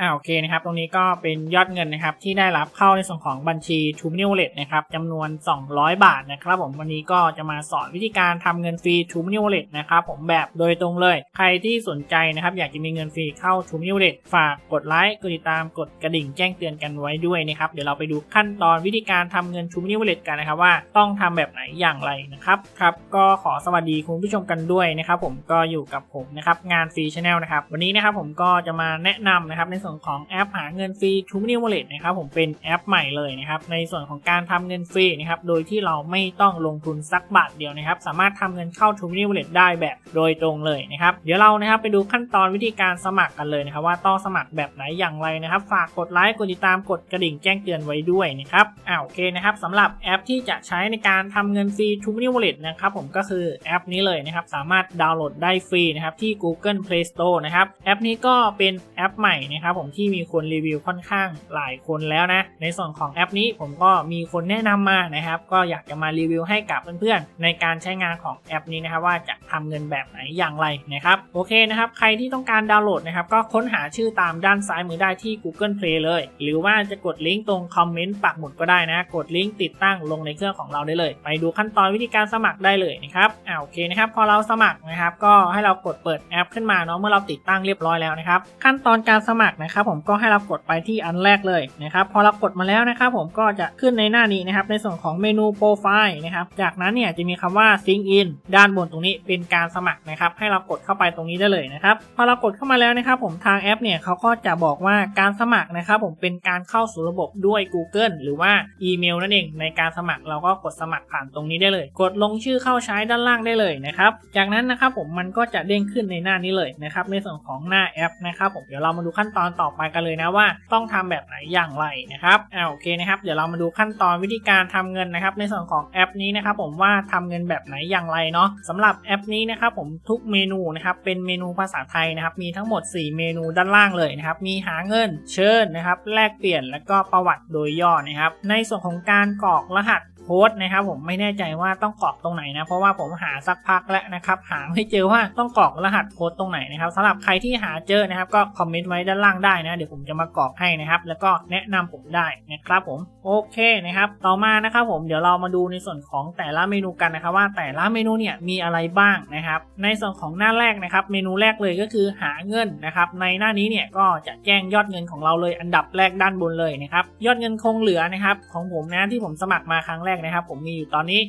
อ่าโอเคนะครับ ตรงนี้ก็เป็นยอดเงินนะครับ ที่ได้รับเข้าในส่วนของบัญชี t u m i n i w a l l e t นะครับจำนวน 200 บาทนะครับผมวันนี้ก็จะมาสอนวิธีการทำเงินฟรี t u m i n i w a l l e t นะครับผมแบบโดยตรงเลย ใครที่สนใจนะครับ อยากจะมีเงินฟรีเข้า t u m i n i w a l l e t ฝากกดไลค์กดติดตามกดกระดิ่งแจ้งเตือนกันไว้ด้วยนะครับ เดี๋ยวเราไปดูขั้นตอนวิธีการทำเงิน t u m i n i w a l l e t กันนะครับว่าต้องทำแบบไหนอย่างไรนะครับครับก็ขอสวัสดีคุณผู้ชมกันด้วยนะครับผมก็อยู่กับผมนะครับงานฟรีชาแนลนะครับวันนี้นะครับผมก็จะมาแนะนำนะครับในส่วนของแอปหาเงินฟรี t u m i n i Wallet นะครับผมเป็นแอปใหม่เลยนะครับในส่วนของการทำเงินฟรีนะครับโดยที่เราไม่ต้องลงทุนสักบาทเดียวนะครับสามารถทำเงินเข้า t u m i n i Wallet ได้แบบโดยตรงเลยนะครับเดี๋ยวเรานะครับไปดูขั้นตอนวิธีการสมัครกันเลยนะครับว่าต้องสมัครแบบไหนอย่างไรนะครับ ฝากกดไลค์กดติดตามกดกระดิ่งแจ้งเตือนไว้ด้วยนะครับอ่าโอเคนะครับสำหรับแอปที่จะใช้ในการทำเงินฟรี t u m i n i Wallet นะครับผมก็คือแอปนี้เลยนะครับสามารถดาวน์โหลดได้ฟรีนะครับที่ Google Play Store นะครับแอปนี้ก็เป็นแอปใหม่นะครับผมที่มีคนรีวิวค่อนข้างหลายคนแล้วนะ ในส่วนของแอปนี้ผมก็มีคนแนะนำมานะครับ ก็อยากจะมารีวิวให้กับเพื่อนๆ ในการใช้งานของแอปนี้นะครับว่าจะทำเงินแบบไหนอย่างไรนะครับโอเคนะครับ ใครที่ต้องการดาวน์โหลดนะครับก็ค้นหาชื่อตามด้านซ้ายมือได้ที่ Google Play เลย หรือว่าจะกดลิงก์ตรงคอมเมนต์ปักหมุดก็ได้นะ กดลิงก์ติดตั้งลงในเครื่องของเราได้เลย ไปดูขั้นตอนวิธีการสมัครได้เลยนะครับอ่าโอเคนะครับพอเราสมัครนะครับก็ให้เรากดเปิดแอปขึ้นมาเนาะเมื่อเราติดตั้งเรียบร้อยแล้วนะครับขั้นตอนการสมัครนะครับผมก็ให้เรากดไปที่อันแรกเลยนะครับพอเรากดมาแล้วนะครับผมก็จะขึ้นในหน้านี้นะครับในส่วนของเมนูโปรไฟล์นะครับจากนั้นเนี่ยจะมีคำว่า Sync In ด้านบนตรงนี้เป็นการสมัครนะครับให้เรากดเข้าไปตรงนี้ได้เลยนะครับพอเรากดเข้ามาแล้วนะครับผมทางแอปเนี่ยเขาก็จะบอกว่าการสมัครนะครับผมเป็นการเข้าสู่ระบบด้วย Google หรือว่าอีเมลนั่นเองในการสมัครเราก็กดสมัครผ่านตรงนี้ได้เลย กดลงชื่อเข้าใช้ด้านล่างได้เลยนะครับจากนั้นนะครับผมมันก็จะเด้งขึ้นในหน้านี้เลยนะครับในส่วนของหน้าแอปนะครับผมเดี๋ยวเรามาดูขั้นตอนต่อไปกันเลยนะว่าต้องทำแบบไหนอย่างไรนะครับอ่าโอเคนะครับ เดี๋ยวเรามาดูขั้นตอนวิธีการทำเงินนะครับ ในส่วนของแอปนี้นะครับผมว่าทำเงินแบบไหนอย่างไรเนาะสำหรับแอปนี้นะครับผมทุกเมนูนะครับเป็นเมนูภาษาไทยนะครับมีทั้งหมด 4 เมนูด้านล่างเลยนะครับมีหาเงินเชิญนะครับแลกเปลี่ยนแล้วก็ประวัติโดยย่อนะครับในส่วนของการกรอกรหัส โค้ดนะครับผมไม่แน่ใจว่าต้องกรอกตรงไหนนะ เพราะว่าผมหาสักพักแล้วนะครับหาไม่เจอว่าต้องกรอกรหัสโค้ดตรงไหนนะครับสำหรับใครที่หาเจอนะครับก็คอมเมนต์ไว้ด้านล่างได้นะ เดี๋ยวผมจะมากรอกให้นะครับ แล้วก็แนะนำผมได้นะครับผมโอเคนะครับต่อมานะครับผมเดี๋ยวเรามาดูในส่วนของแต่ละเมนูกันนะครับ ว่าแต่ละเมนูเนี่ยมีอะไรบ้างนะครับ ในส่วนของหน้าแรกนะครับ เมนูแรกเลยก็คือหาเงินนะครับในหน้านี้เนี่ยก็จะแจ้งยอดเงินของเราเลยอันดับแรกด้านบนเลยนะครับยอดเงินคงเหลือนะครับของผมนะที่ผมสมัครมาครั้งแรกนะครับ ผมมีอยู่ตอนนี้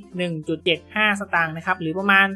1.75 สตางค์นะครับ หรือประมาณ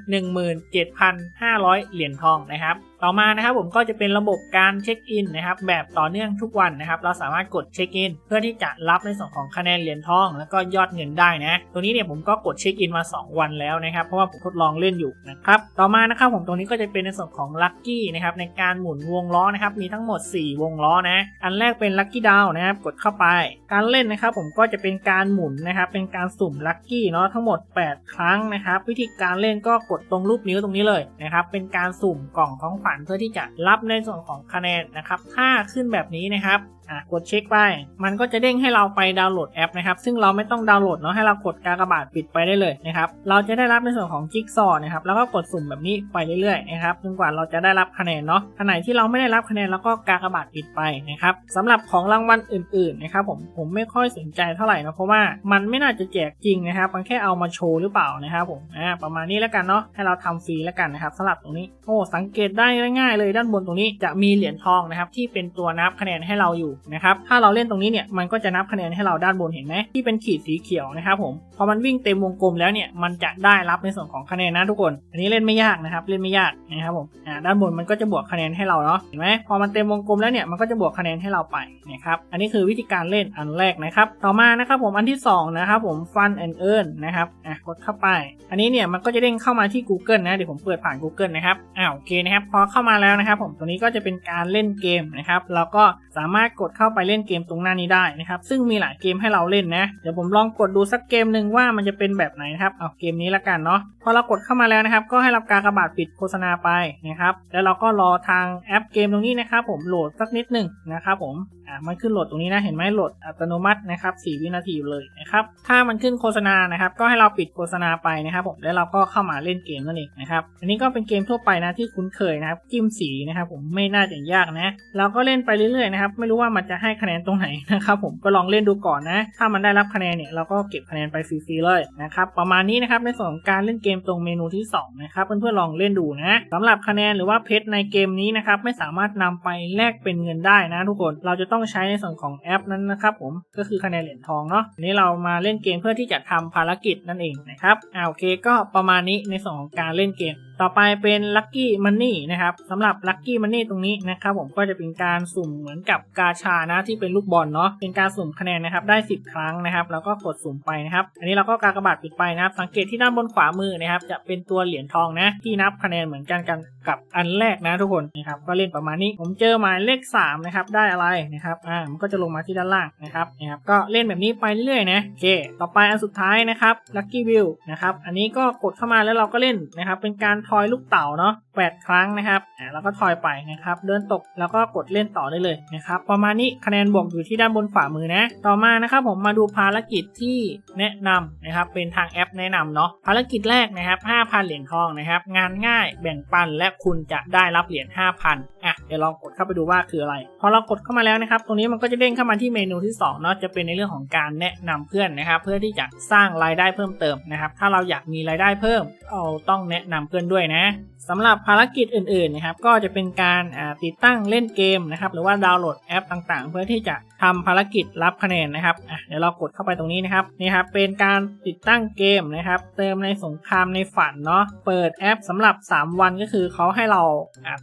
17,500 เหรียญทองนะครับ ต่อมานะครับผมก็จะเป็นระบบการเช็คอินนะครับแบบต่อเนื่องทุกวันนะครับเราสามารถกดเช็คอินเพื่อที่จะรับในส่วนของคะแนนเหรียญทอง แล้วก็ยอดเงินได้นะตัวนี้เนี่ยผมก็กดเช็คอินมา 2 วันแล้วนะครับเพราะว่าผมทดลองเล่นอยู่นะครับต่อมานะครับผมตรงนี้ก็จะเป็นในส่วนของลัคกี้นะครับในการหมุนวงล้อนะครับมีทั้งหมด 4 วงล้อนะอันแรกเป็นลัคกี้ดาวนะครับกดเข้าไป การเล่นนะครับผมก็จะเป็นการหมุนนะครับเป็นการสุ่มลัคกี้เนาะทั้งหมด 8 ครั้งนะครับวิธีการเล่นก็กดตรงรูปนิ้วตรงนี้เลยนะครับเป็นการสุ่มกล่องของขวัญเพื่อที่จะรับในส่วนของคะแนนนะครับ ถ้าขึ้นแบบนี้นะครับ อะกดเช็คไป มันก็จะเด้งให้เราไปดาวน์โหลดแอปนะครับ ซึ่งเราไม่ต้องดาวน์โหลดเนาะให้เรากดกากบาทปิดไปได้เลยนะครับ เราจะได้รับในส่วนของจิ๊กซอนะครับ แล้วก็กดสุ่มแบบนี้ไปเรื่อยๆนะครับจนกว่าเราจะได้รับคะแนนเนาะอันไหนที่เราไม่ได้รับคะแนนแล้วก็กากบาทปิดไปนะครับสำหรับของรางวัลอื่นๆนะครับผมผมไม่ค่อยสนใจเท่าไหร่นะเพราะว่ามันไม่น่าจะแจกจริงนะครับ มันแค่เอามาโชว์หรือเปล่านะครับผมอ่าประมาณนี้แล้วกันเนาะให้เราทำฟรีแล้วกันนะครับสำหรับตรงนี้โอ้สังเกตได้ง่ายๆเลยด้านบนตรงนี้จะมีเหรียญทองนะครับที่เป็นตัวนับคะแนนให้เราอยู่นะครับ ถ้าเราเล่นตรงนี้เนี่ยมันก็จะนับคะแนนให้เราด้านบนเห็นไหมที่เป็นขีดสีเขียวนะครับผม พอมันวิ่งเต็มวงกลมแล้วเนี่ยมันจะได้รับในส่วนของคะแนนนะทุกคน อันนี้เล่นไม่ยากนะครับเล่นไม่ยากนะครับผมอ่าด้านบนมันก็จะบวกคะแนนให้เราเนาะเห็นไหมพอมันเต็มวงกลมแล้วเนี่ยมันก็จะบวกคะแนนให้เราไปนะครับอันนี้คือวิธีการเล่นอันแรกนะครับต่อมานะครับผมอันที่สองนะครับผม Fun and Earn นะครับอะกดเข้าไป อันนี้เนี่ยมันก็จะเด้งเข้ามาที่ Google นะเดี๋ยวผมเปิดผ่าน Google นะครับอ่าโอเคนะครับพอเข้ามาแล้วนะครับผมตัวนี้ก็จะเป็นการเล่นเกมนะครับเราก็สามารถกดเข้าไปเล่นเกมตรงหน้านี้ได้นะครับ ซึ่งมีหลายเกมให้เราเล่นนะ เดี๋ยวผมลองกดดูสักเกมหนึ่งว่ามันจะเป็นแบบไหนนะครับ เอาเกมนี้ละกันเนาะ พอเรากดเข้ามาแล้วนะครับ ก็ให้รับการกระบาดปิดโฆษณาไปนะครับ แล้วเราก็รอทางแอปเกมตรงนี้นะครับผมโหลดสักนิดหนึ่งนะครับผม อ่า มันขึ้นโหลดตรงนี้นะเห็นไหมโหลดอัตโนมัตินะครับ4วินาทีอยู่เลยนะครับ ถ้ามันขึ้นโฆษณานะครับ ก็ให้เราปิดโฆษณาไปนะครับผม แล้วเราก็เข้ามาเล่นเกมนั่นเองนะครับ อันนี้ก็เป็นเกมทั่วไปนะที่คุ้นเคยนะครับจิ้มสีนะครับผมไม่น่าจะยากนะ เราก็เล่นไปเรื่อยๆนะครับไม่รู้ว่ามันจะให้คะแนนตรงไหนนะครับผมก็ลองเล่นดูก่อนนะ ถ้ามันได้รับคะแนนเนี่ยเราก็เก็บคะแนนไปฟรีๆเลยนะครับประมาณนี้นะครับในส่วนของการเล่นเกมตรงเมนูที่สองนะครับเพื่อนๆลองเล่นดูนะสำหรับคะแนนหรือว่าเพชรในเกมนี้นะครับไม่สามารถนำไปแลกเป็นเงินได้นะทุกคนเราจะต้องใช้ในส่วนของแอปนั้นนะครับผมก็คือคะแนนเหรียญทองเนาะนี้เรามาเล่นเกมเพื่อที่จะทำภารกิจนั่นเองนะครับอ่าโอเคก็ประมาณนี้ในส่วนของการเล่นเกม ต่อไปเป็น Lucky Money นะครับสำหรับ Lucky Money ตรงนี้นะครับผมก็จะเป็นการสุ่มเหมือนกับกาชานะที่เป็นลูกบอลเนาะเป็นการสุ่มคะแนนนะครับได้ 10 ครั้งนะครับแล้วก็กดสุ่มไปนะครับ อันนี้เราก็กากระบาดปิดไปนะครับ สังเกตที่ด้านบนขวามือนะครับจะเป็นตัวเหรียญทองนะที่นับคะแนนเหมือนกันกันกับอันแรกนะทุกคนนะครับก็เล่นประมาณนี้ ผมเจอหมายเลข3นะครับได้อะไรนะครับอ่ามันก็จะลงมาที่ด้านล่างนะครับนะครับก็เล่นแบบนี้ไปเรื่อยๆนะโอเค ต่อไปอันสุดท้ายนะครับ Lucky View นะครับอันนี้ก็กดเข้ามาแล้วเราก็เล่นนะครับเป็นการทอยลูกเต่าเนาะแปดครั้งนะครับอ่าแล้วก็ทอยไปนะครับ เดินตกแล้วก็กดเล่นต่อได้เลยนะครับ ประมาณนี้คะแนนบวกอยู่ที่ด้านบนฝ่ามือนะ ต่อมานะครับผมมาดูภารกิจที่แนะนำนะครับ เป็นทางแอปแนะนำเนาะ ภารกิจแรกนะครับ5,000 เหรียญทองนะครับ งานง่ายแบ่งปันและคุณจะได้รับเหรียญ5,000 อะเดี๋ยวลองกดเข้าไปดูว่าคืออะไร พอเรากดเข้ามาแล้วนะครับ ตรงนี้มันก็จะเด้งเข้ามาที่เมนูที่2เนาะจะเป็นในเรื่องของการแนะนำเพื่อนนะครับ เพื่อที่จะสร้างรายได้เพิ่มเติมนะครับ ถ้าเราอยากมีรายได้เพิ่มเราต้องแนะนำเพื่อนด้วยนะสำหรับภารกิจอื่นๆนะครับก็จะเป็นการติดตั้งเล่นเกมนะครับหรือว่าดาวน์โหลดแอปต่างๆ เพื่อที่จะทำภารกิจรับคะแนนนะครับเดี๋ยวเรากดเข้าไปตรงนี้นะครับนี่ครับเป็นการติดตั้งเกมนะครับ เติมในสงครามในฝันเนาะเปิดแอปสำหรับ 3 วันก็คือเขาให้เรา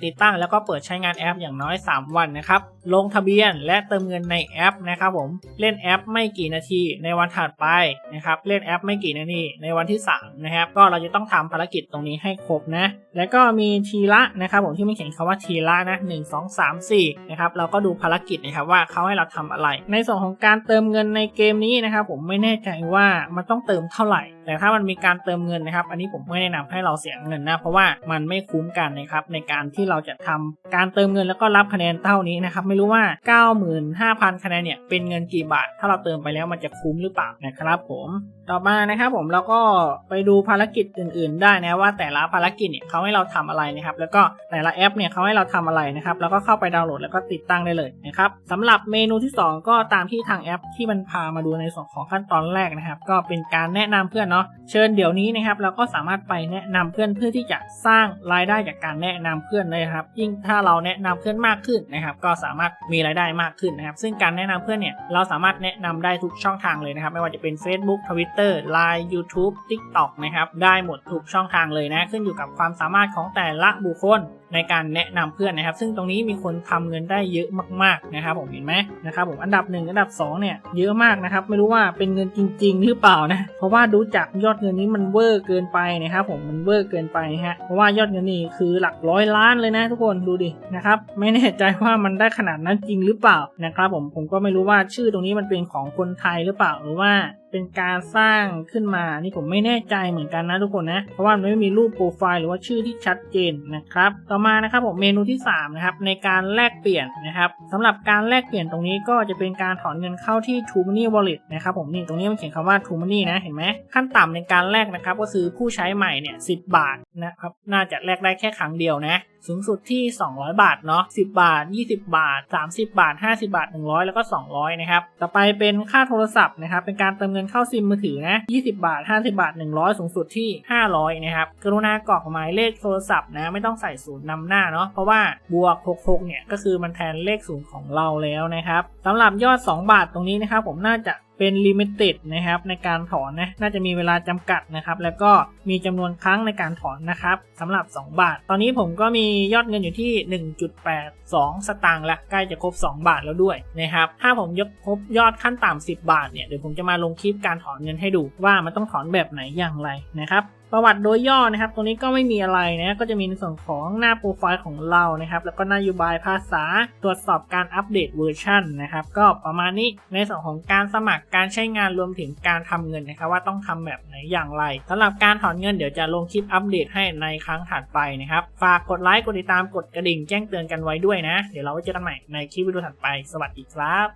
ติดตั้งแล้วก็เปิดใช้งานแอปอย่างน้อย 3 วันนะครับ ลงทะเบียนและเติมเงินในแอปนะครับผม เล่นแอปไม่กี่นาทีในวันถัดไปนะครับ เล่นแอปไม่กี่นาทีในวันที่ 3 นะครับ ก็เราจะต้องทำภารกิจตรงนี้ให้ครบนะ แล้วก็มีทีละนะครับผมที่ไม่เขียนคำว่าทีละนะ1 2 3 4นะครับ เราก็ดูภารกิจนะครับว่าเขาให้เราทำอะไร ในส่วนของการเติมเงินในเกมนี้นะครับผมไม่แน่ใจว่ามันต้องเติมเท่าไหร่ แต่ถ้ามันมีการเติมเงินนะครับ อันนี้ผมไม่แนะนำให้เราเสียเงินนะ เพราะว่ามันไม่คุ้มกันนะครับในการที่เราจะทำการเติมเงินแล้วก็รับคะแนนเท่านี้นะครับไม่รู้ว่า 95,000 คะแนนเนี่ยเป็นเงินกี่บาท ถ้าเราเติมไปแล้วมันจะคุ้มหรือเปล่านะครับผมต่อมานะครับผมเราก็ไปดูภารกิจอื่น ๆ ได้นะว่าแต่ละภารกิจเนี่ยเขาให้เราทำอะไรนะครับแล้วก็แต่ละแอปเนี่ยเขาให้เราทำอะไรนะครับแล้วก็เข้าไปดาวน์โหลดแล้วก็ติดตั้งได้เลยนะครับสำหรับเมนูที่ 2 ก็ตามที่ทางแอปที่มันพามาดูในส่วนของขั้นตอนแรกนะครับก็เป็นการแนะนำเพื่อนเนาะเชิญเดี๋ยวนี้นะครับเราก็สามารถไปแนะนำเพื่อนเพื่อที่จะสร้างรายได้จากการแนะนำเพื่อนเลยครับยิ่งถ้าเราแนะนำเพื่อนมากขึ้นนะครับ ก็สามารถมีรายได้มากขึ้นนะครับ ซึ่งการแนะนำเพื่อนเนี่ยเราสามารถแนะนำได้ทุกช่องทางเลยนะครับ ไม่ว่าจะเป็น Facebook Twitter Line YouTube TikTok นะครับได้หมดทุกช่องทางเลยนะขึ้นอยู่กับความสามารถของแต่ละบุคคลในการแนะนำเพื่อนนะครับ ซึ่งตรงนี้มีคนทำเงินได้เยอะมากๆนะครับ ผมเห็นไหมนะครับผมอันดับ 1 อันดับ 2 เนี่ยเยอะมากนะครับ ไม่รู้ว่าเป็นเงินจริง ๆ หรือเปล่านะ เพราะว่าดูจากยอดเงินนี้มันเวอร์เกินไปนะครับผมมันเวอร์เกินไปฮะเพราะว่ายอดเงินนี้คือหลักร้อยล้านเลยนะทุกคนดูดินะครับ ไม่แน่ใจว่ามันได้ขนาดนั้นจริงหรือเปล่านะครับ ผมผมก็ไม่รู้ว่าชื่อตรงนี้มันเป็นของคนไทยหรือเปล่าหรือว่า เป็นการสร้างขึ้นมา นี่ผมไม่แน่ใจเหมือนกันนะทุกคนนะ เพราะว่ามันไม่มีรูปโปรไฟล์หรือว่าชื่อที่ชัดเจนนะครับ ต่อมานะครับผมเมนูที่3นะครับในการแลกเปลี่ยนนะครับสำหรับการแลกเปลี่ยนตรงนี้ก็จะเป็นการถอนเงินเข้าที่ t r u Money Wallet นะครับผมนี่ตรงนี้มันเขียนคำว่า t r u Money นะเห็นไหมขั้นต่ำในการแลกนะครับก็คือผู้ใช้ใหม่เนี่ย10บาทนะครับน่าจะแลกได้แค่ครั้งเดียวนะสูงสุดที่ 200 บาทเนาะ10 บาท 20 บาท 30 บาท 50 บาท 100 แล้วก็ 200 นะครับ ต่อไปเป็นค่าโทรศัพท์นะครับ เป็นการเติมเงินเข้าซิมมือถือนะ 20 บาท 50 บาท 100 สูงสุดที่ 500 นะครับ กรุณากรอกหมายเลขโทรศัพท์นะ ไม่ต้องใส่ศูนย์นำหน้าเนาะ เพราะว่าบวก 66 เนี่ย ก็คือมันแทนเลขศูนย์ของเราแล้วนะครับสำหรับยอด 2 บาทตรงนี้นะครับผมน่าจะ เป็นลิมิเต็ดนะครับในการถอนนะน่าจะมีเวลาจำกัดนะครับ แล้วก็มีจำนวนครั้งในการถอนนะครับสำหรับ 2 บาท ตอนนี้ผมก็มียอดเงินอยู่ที่ 1.82 สตางค์ละใกล้จะครบ 2 บาทแล้วด้วยนะครับถ้าผมยกครบยอดขั้นต่ำ10 บาทเนี่ยเดี๋ยวผมจะมาลงคลิปการถอนเงินให้ดูว่ามันต้องถอนแบบไหนอย่างไรนะครับ ประวัติโดยย่อนะครับ ตรงนี้ก็ไม่มีอะไรนะ ก็จะมีในส่วนของหน้าโปรไฟล์ของเรานะครับ แล้วก็นโยบายภาษา ตรวจสอบการอัปเดตเวอร์ชันนะครับ ก็ประมาณนี้ ในส่วนของการสมัคร การใช้งานรวมถึงการทำเงินนะครับ ว่าต้องทำแบบไหนอย่างไรสำหรับการถอนเงินเดี๋ยวจะลงคลิปอัปเดตให้ในครั้งถัดไปนะครับ ฝากกดไลค์ กดติดตาม กดกระดิ่งแจ้งเตือนกันไว้ด้วยนะ เดี๋ยวเราไว้เจอกันใหม่ในคลิปวิดีโอถัดไป สวัสดีครับ